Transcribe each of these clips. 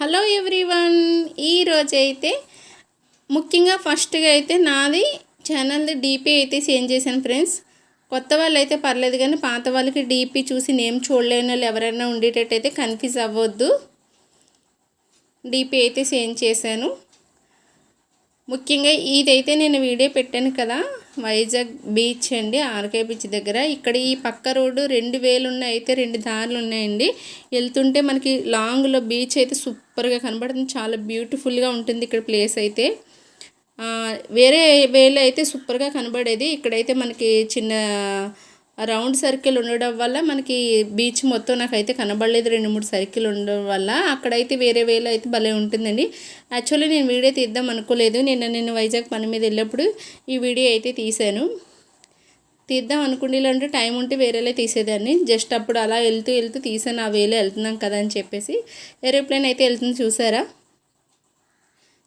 Hello everyone ఈరోజు అయితే ముఖ్యంగా ఫస్ట్గా అయితే నాది ఛానల్ది డీపీ అయితే చేంజ్ చేశాను ఫ్రెండ్స్. కొత్త వాళ్ళు అయితే పర్లేదు కానీ పాత వాళ్ళకి డీపీ చూసి నేమ్ చూడలేని వాళ్ళు ఎవరైనా ఉండేటట్టు అయితే కన్ఫ్యూజ్ అవ్వద్దు. డీపీ అయితే చేంజ్ చేశాను. ముఖ్యంగా ఇదైతే నేను వీడియో పెట్టాను కదా వైజాగ్ బీచ్ అండి ఆర్కే బీచ్ దగ్గర. ఇక్కడ ఈ పక్క రోడ్డు రెండు వేలు ఉన్నాయి అయితే రెండు దారులు ఉన్నాయండి. వెళ్తుంటే మనకి లాంగ్లో బీచ్ అయితే సూపర్గా కనబడుతుంది చాలా బ్యూటిఫుల్గా ఉంటుంది ఇక్కడ ప్లేస్ అయితే. వేరే వేలు అయితే సూపర్గా కనబడేది. ఇక్కడైతే మనకి చిన్న రౌండ్ సర్కిల్ ఉండడం వల్ల మనకి బీచ్ మొత్తం నాకైతే కనబడలేదు రెండు మూడు సర్కిల్ ఉండడం వల్ల. అక్కడైతే వేరే వేలో అయితే భలే ఉంటుందండి. యాక్చువల్లీ నేను వీడియో తీద్దాం అనుకోలేదు. నిన్న నేను వైజాగ్ పని మీద వెళ్ళినప్పుడు ఈ వీడియో అయితే తీశాను. తీద్దాం అనుకుంటే టైం ఉంటే వేరేలే తీసేదాన్ని. జస్ట్ అప్పుడు అలా వెళ్తూ వెళ్తూ తీసాను ఆ వేలో వెళ్తున్నాం కదా అని చెప్పేసి. ఏరోప్లేన్ అయితే వెళ్తుంది చూసారా?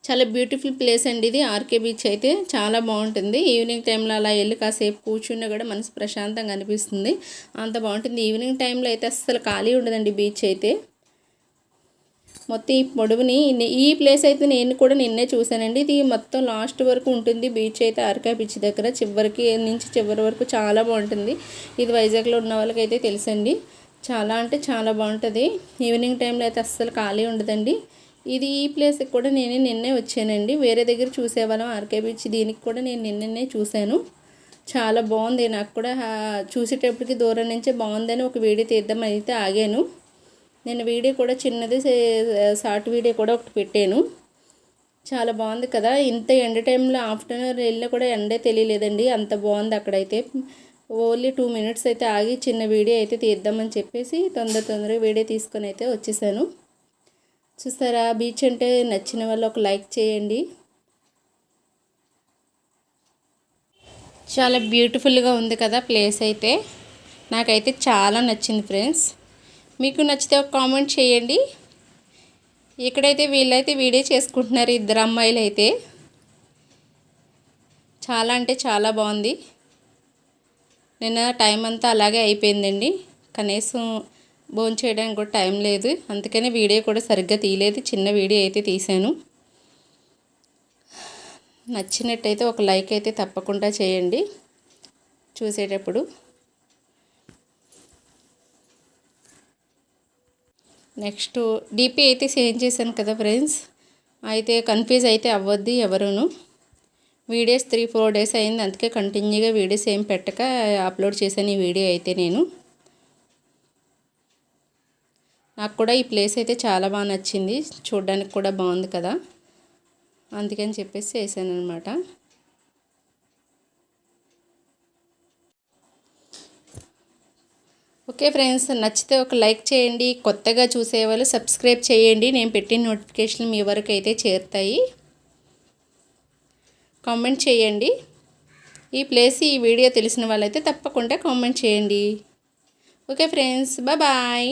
చాలా బ్యూటిఫుల్ ప్లేస్ అండి ఇది. ఆర్కే బీచ్ అయితే చాలా బాగుంటుంది. ఈవినింగ్ టైంలో అలా వెళ్ళి కాసేపు కూర్చున్నా కూడా మనసు ప్రశాంతంగా అనిపిస్తుంది. అంత బాగుంటుంది. ఈవినింగ్ టైంలో అయితే అస్సలు ఖాళీ ఉండదండి బీచ్ అయితే. మొత్తం ఈ పొడవుని ఈ ప్లేస్ అయితే నేను కూడా నిన్నే చూశానండి. ఇది మొత్తం లాస్ట్ వరకు ఉంటుంది బీచ్ అయితే ఆర్కే బీచ్ దగ్గర. చివరికి నుంచి చివరి వరకు చాలా బాగుంటుంది. ఇది వైజాగ్లో ఉన్న వాళ్ళకైతే తెలుసండి. చాలా అంటే చాలా బాగుంటుంది. ఈవినింగ్ టైంలో అయితే అస్సలు ఖాళీ ఉండదండి. ఇది ఈ ప్లేస్కి కూడా నేను నిన్నే వచ్చానండి. వేరే దగ్గర చూసేవాళ్ళం ఆర్కే బీచ్. దీనికి కూడా నేను నిన్ననే చూశాను. చాలా బాగుంది. నాకు కూడా చూసేటప్పటికి దూరం నుంచే బాగుందని ఒక వీడియో తీద్దాం అయితే ఆగాను. నేను వీడియో కూడా చిన్నది షార్ట్ వీడియో కూడా ఒకటి పెట్టాను. చాలా బాగుంది కదా. ఇంత ఎండ టైంలో ఆఫ్టర్నూన్ వెళ్ళినా కూడా ఎండే తెలియలేదండి. అంత బాగుంది అక్కడైతే. ఓన్లీ టూ మినిట్స్ అయితే ఆగి చిన్న వీడియో అయితే తీద్దామని చెప్పేసి తొందర తొందరగా వీడియో తీసుకొని అయితే వచ్చేసాను. చూస్తారా బీచ్ అంటే నచ్చిన వాళ్ళు ఒక లైక్ చేయండి. చాలా బ్యూటిఫుల్గా ఉంది కదా ప్లేస్ అయితే. నాకైతే చాలా నచ్చింది ఫ్రెండ్స్. మీకు నచ్చితే ఒక కామెంట్ చేయండి. ఇక్కడైతే వీళ్ళైతే వీడియో చేసుకుంటున్నారు ఇద్దరు అమ్మాయిలు అయితే చాలా అంటే చాలా బాగుంది. నిన్న టైం అంతా అలాగే అయిపోయిందండి. కనీసం భోజనం చేయడానికి కూడా టైం లేదు. అందుకని వీడియో కూడా సరిగ్గా తీయలేదు. చిన్న వీడియో అయితే తీశాను. నచ్చినట్టయితే ఒక లైక్ అయితే తప్పకుండా చేయండి. చూసేటప్పుడు. నెక్స్ట్ డీపీ అయితే చేంజ్ చేశాను కదా ఫ్రెండ్స్. అయితే కన్ఫ్యూజ్ అయితే అవ్వద్ది ఎవరును. వీడియోస్ త్రీ ఫోర్ డేస్ అయింది. అందుకే కంటిన్యూగా వీడియోస్ ఏం పెట్టక అప్లోడ్ చేశాను ఈ వీడియో అయితే నేను. నాకు కూడా ఈ ప్లేస్ అయితే చాలా బాగా నచ్చింది. చూడడానికి కూడా బాగుంది కదా. అందుకని చెప్పేసి చేశాను అనమాట ఓకే ఫ్రెండ్స్ నచ్చితే ఒక లైక్ చేయండి. కొత్తగా చూసేవాళ్ళు సబ్స్క్రైబ్ చేయండి. నేను పెట్టిన నోటిఫికేషన్లు మీ వరకు అయితే చేరుతాయి. కామెంట్ చేయండి. ఈ ప్లేస్ ఈ వీడియో తెలిసిన వాళ్ళైతే తప్పకుండా కామెంట్ చేయండి. Okay friends bye.